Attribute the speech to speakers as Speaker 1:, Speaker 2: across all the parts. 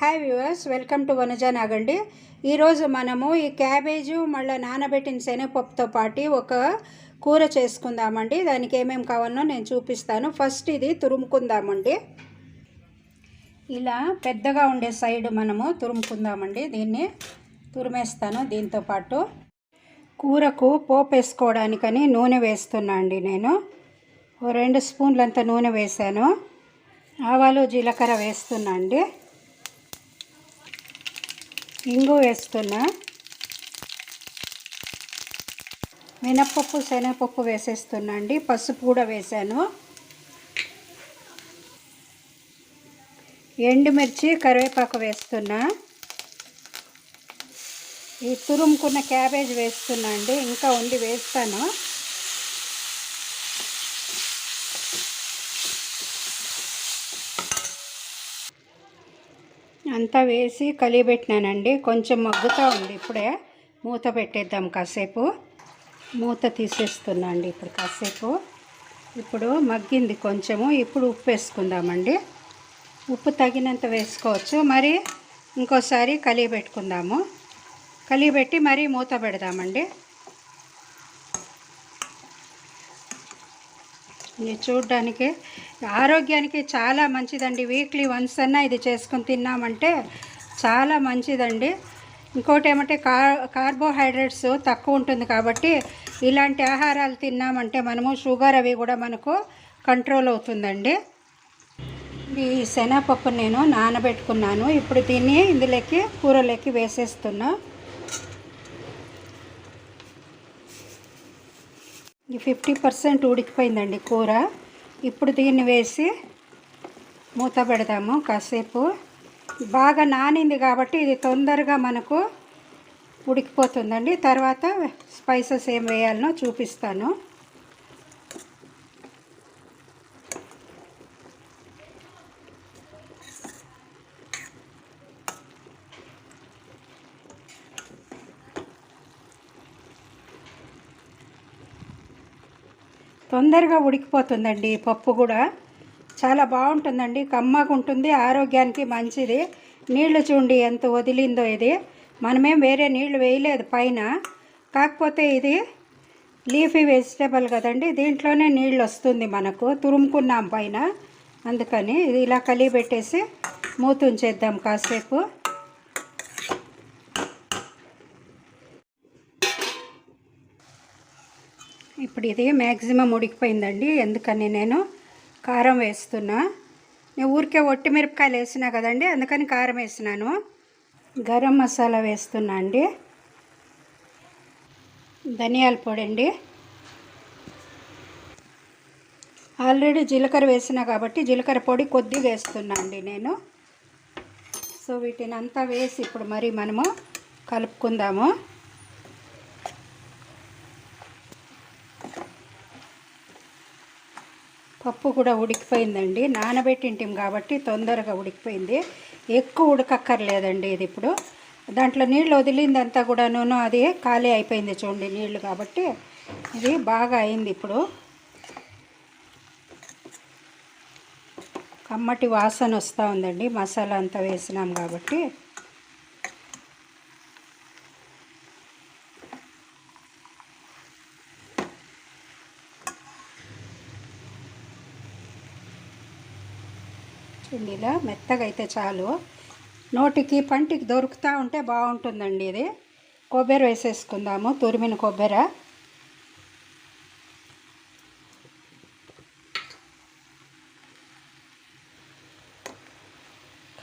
Speaker 1: Hi viewers welcome to Vanaja నాగండి ఈరోజు మనము ఈ క్యాబేజు మళ్ళీ నానబెట్టిన శనగపప్పుతో పాటు ఒక కూర చేసుకుందామండి. దానికి ఏమేమి కావాలో నేను చూపిస్తాను. ఫస్ట్ ఇది తురుముకుందామండి. ఇలా పెద్దగా ఉండే సైడ్ మనము తురుముకుందామండి. దీన్ని తురిమేస్తాను. దీంతో పాటు కూరకు పోపు వేసుకోవడానికని నూనె వేస్తున్నా అండి నేను. ఓ రెండు స్పూన్లంత నూనె వేసాను ఆవాలు జీలకర్ర వేస్తున్నా అండి. ఇంగు వేస్తున్నా. మినప్పప్పు శనగపప్పు వేసేస్తున్నా అండి. పసుపు కూడా వేసాను. ఎండుమిర్చి కరివేపాకు వేస్తున్నా. ఈ తురుముకున్న క్యాబేజ్ వేస్తున్నా అండి. ఇంకా ఉండి వేస్తాను. అంతా వేసి కలిపెట్టినానండి కొంచెం మగ్గుతూ ఉంది. ఇప్పుడే మూత పెట్టేద్దాం కాసేపు. మూత తీసేస్తున్నా అండి ఇప్పుడు కాసేపు. ఇప్పుడు మగ్గింది కొంచెము. ఇప్పుడు ఉప్పు వేసుకుందామండి. ఉప్పు తగినంత వేసుకోవచ్చు. మరి ఇంకోసారి కలియబెట్టుకుందాము. పెట్టుకుందాము మరీ మూత పెడదామండి. ఇది చూడ్డానికి. ఆరోగ్యానికి చాలా మంచిదండి. వీక్లీ వన్స్ అన్నా ఇది చేసుకొని తిన్నామంటే చాలా మంచిదండి. ఇంకోటి ఏమంటే కార్ కార్బోహైడ్రేట్స్ తక్కువ ఉంటుంది కాబట్టి ఇలాంటి ఆహారాలు తిన్నామంటే మనము షుగర్ అవి కూడా మనకు కంట్రోల్ అవుతుందండి. ఈ శనగపప్పు నేను నానబెట్టుకున్నాను. ఇప్పుడు దీన్ని ఇందులోకి కూరలోకి వేసేస్తున్నా. ఈ ఫిఫ్టీ పర్సెంట్ ఉడికిపోయిందండి కూర. ఇప్పుడు దీన్ని వేసి మూత పెడదాము కాసేపు. బాగా నానింది కాబట్టి ఇది తొందరగా మనకు ఉడికిపోతుందండి. తర్వాత స్పైసెస్ ఏం వేయాలనో చూపిస్తాను. తొందరగా ఉడికిపోతుందండి పప్పు కూడా. చాలా బాగుంటుందండి కమ్మగా ఉంటుంది ఆరోగ్యానికి మంచిది. నీళ్ళు చూడండి ఎంత వదిలిందో ఇది. మనమేం వేరే నీళ్ళు వేయలేదు పైన. కాకపోతే ఇది లీఫీ వెజిటేబుల్ కదండి దీంట్లోనే నీళ్ళు వస్తుంది మనకు. తురుముకున్నాం పైన. అందుకని ఇది ఇలా కలిపెట్టేసి మూతుంచేద్దాం కాసేపు. ఇప్పుడు ఇది మ్యాక్సిమం ఉడికిపోయిందండి. ఎందుకని నేను కారం వేస్తున్నా. నేను ఊరికే ఒట్టి మిరపకాయలు వేసినా కదండి అందుకని కారం వేసినాను. గరం మసాలా వేస్తున్నా అండి. ధనియాల పొడి అండి. ఆల్రెడీ జీలకర్ర వేసినా కాబట్టి జీలకర్ర పొడి కొద్దిగా వేస్తున్నా అండి నేను. సో వీటిని అంతా వేసి ఇప్పుడు మరి మనము కలుపుకుందాము. పప్పు కూడా ఉడికిపోయిందండి. నానబెట్టింటాం కాబట్టి తొందరగా ఉడికిపోయింది. ఎక్కువ ఉడకక్కర్లేదండి ఇది ఇప్పుడు. దాంట్లో నీళ్ళు వదిలిందంతా కూడా నూనె అది ఖాళీ అయిపోయింది చూడండి నీళ్ళు కాబట్టి. ఇది బాగా అయింది ఇప్పుడు. కమ్మటి వాసన వస్తూ ఉందండి. మసాలా అంతా వేసినాం కాబట్టి. చూడండి ఇలా మెత్తగా అయితే చాలు. నోటికి పంటికి దొరుకుతూ ఉంటే బాగుంటుందండి ఇది. కొబ్బరి వేసేసుకుందాము. తురిమిన కొబ్బరి.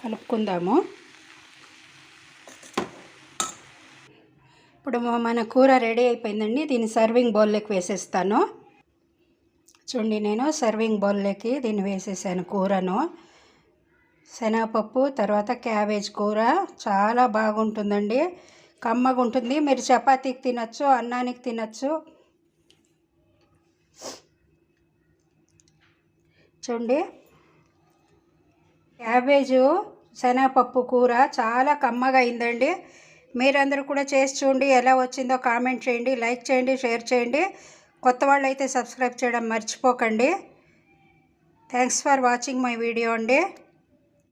Speaker 1: కలుపుకుందాము. ఇప్పుడు మన కూర రెడీ అయిపోయిందండి. దీన్ని సర్వింగ్ బౌల్లోకి వేసేస్తాను. చూడండి నేను సర్వింగ్ బౌల్లోకి దీన్ని వేసేసాను కూరను. శనగపప్పు తర్వాత క్యాబేజ్ కూర. చాలా బాగుంటుందండి. కమ్మగా ఉంటుంది మీరు చపాతీకి తినచ్చు అన్నానికి తినచ్చు. చూడండి. క్యాబేజు శనగపప్పు కూర చాలా కమ్మగా అయిందండి. మీరందరూ కూడా చేసి చూడండి. ఎలా వచ్చిందో కామెంట్ చేయండి లైక్ చేయండి షేర్ చేయండి. కొత్త వాళ్ళు అయితే సబ్స్క్రైబ్ చేయడం మర్చిపోకండి. Thanks for watching my video అండి.